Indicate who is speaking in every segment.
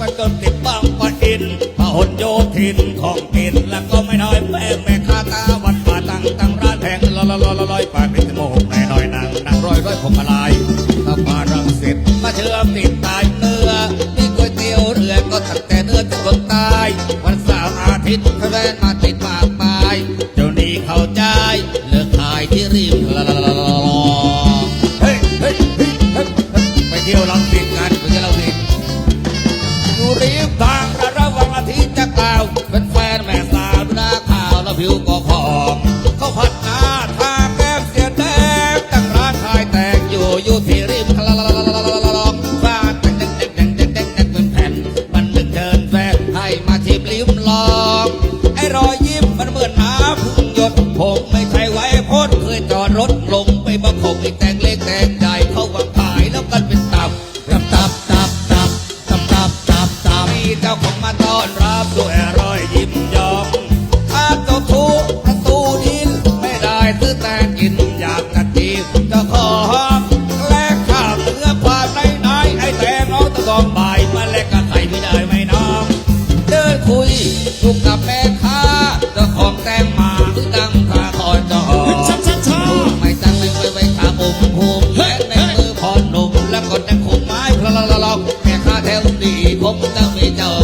Speaker 1: มันเกิดติดบางปะอินพระหนโยทินของกินแล้วก็ไม่น้อยแม่แม่ข้าตาวัดป่าตั้งตั้งร้านแพงลอยลอยลอยไป จ้าของมาต้อนรับด้วยรอยยิ้มยอมถ้าเจ้ทุกประตูนี้ไม่ได้ซื้อแต่กินอยากกะทิเจ้าขอหอมแลกข้าวเนื้อควาในนายไอแต่น้องตะกองบ่ายมาแลกกะไข่ไม่ได้ไม่น้องเดินคุยถูกกับแม่ đi cũng ta bị chờ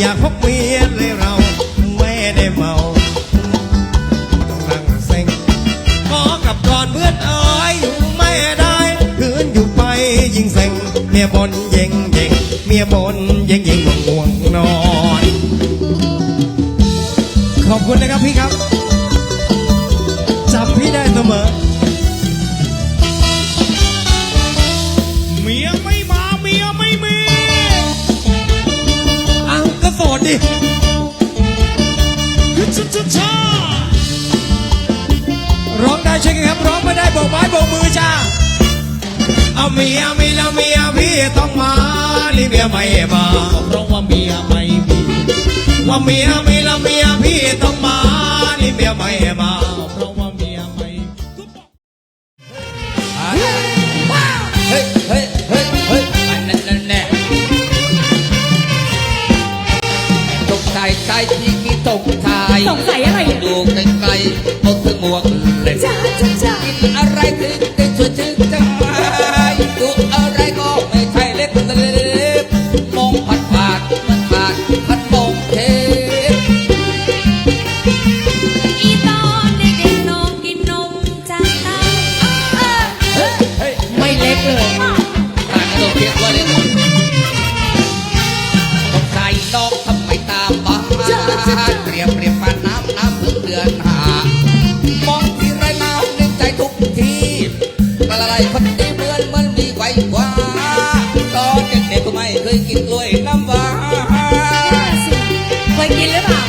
Speaker 1: อยากพบเมียเล
Speaker 2: ยเราไม่ได้เมาสั่งเซ็
Speaker 3: งขอกับก่อนเพื่อนเอ้ยอยู่ไม่ได้คืนอยู่ไปยิงเซ็งเมียบนเย่งเย่งเมียบนเย่งเย่งง่วงนอน ขอบคุณนะครับพี่ครับจำพี่ได้เสมอ ร้องได้ใช่ไหมครับ ร้องไม่ได้บอกไม้บอกมือจ้า เอาเมียมีแล้วเมียพี่ต้องมานี่เมียไม่มา
Speaker 2: เพราะว่าเมียไม่มี
Speaker 3: ว่าเมียมีแล้วเมียพี่ต้องมานี่เมียไม่มา
Speaker 2: กิ
Speaker 1: น
Speaker 4: อะไรถึ
Speaker 1: งได้ชวนถึง
Speaker 4: จะ
Speaker 1: ตายดูอะไรก็ไม่ใช่เล็กเล็บมองผัดผาดมันขาดผัดมองเท
Speaker 4: อตอนเด็กน้องกินนมจาตาไม่เล็กเลยา
Speaker 1: ยคนดีเหมือนมันมีไว้กว่าตอนเด็กๆก็ไม่เคยกินกล้วยน้ำว้า
Speaker 4: เคยกินหรือเปล่า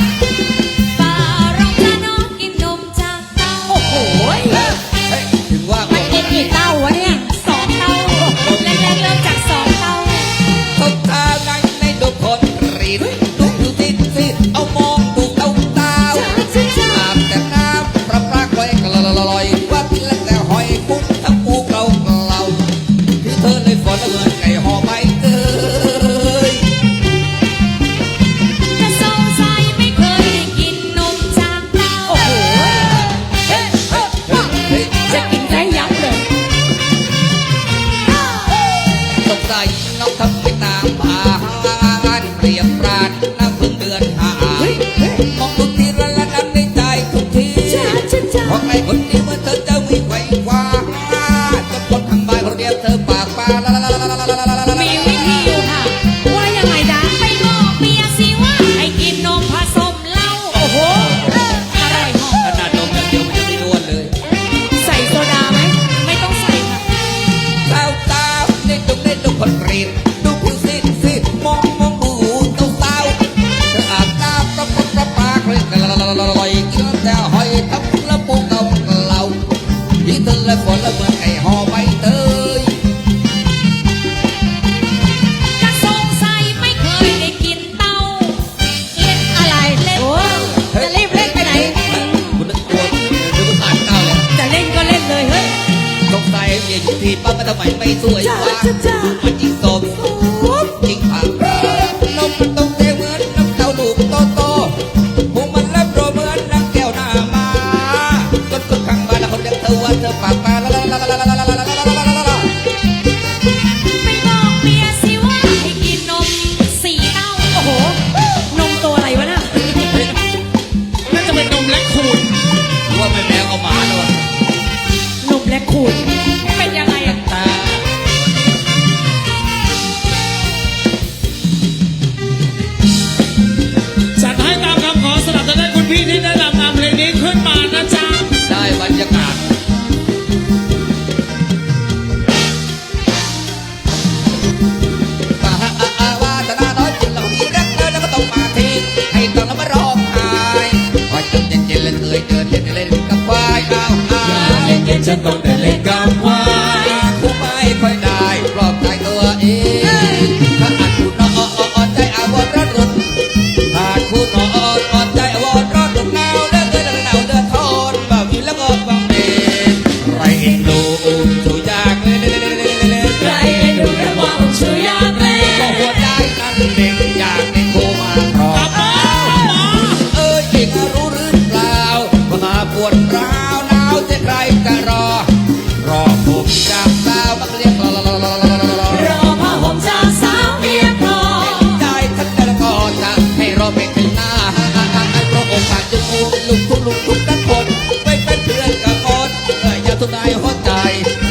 Speaker 4: chắc kinh tế giảm được tục đời
Speaker 1: ngọc thật ยี่ตึงและ
Speaker 4: คนและเมื่อนไก่หอใบเตยจะสงสัย
Speaker 1: ไม่เคยได้กินเต้าเล่นอะไรเล่น
Speaker 4: จะ
Speaker 1: รีบเล่นไปไหน คุณนึกตัวนึกว่าขาดเก้าเลย
Speaker 4: จะเล่นก็เล่น
Speaker 1: เลยเฮ้ย สงสัยเมียอยู่ที่ป้าบมาทำไมไม่สวยวะ
Speaker 4: จ้
Speaker 1: มันยิ่งสม
Speaker 4: ไปบอกเมียสิว่าให้กินนมสี่เต้า โอ้โห นมตัวอะไรวะน่ะ
Speaker 2: น่าจะเป็นนมและคูณ
Speaker 1: ว่าเปแมวเอามาแล้วน
Speaker 4: มและ
Speaker 1: คูณ 眼睛都得泪干涸在。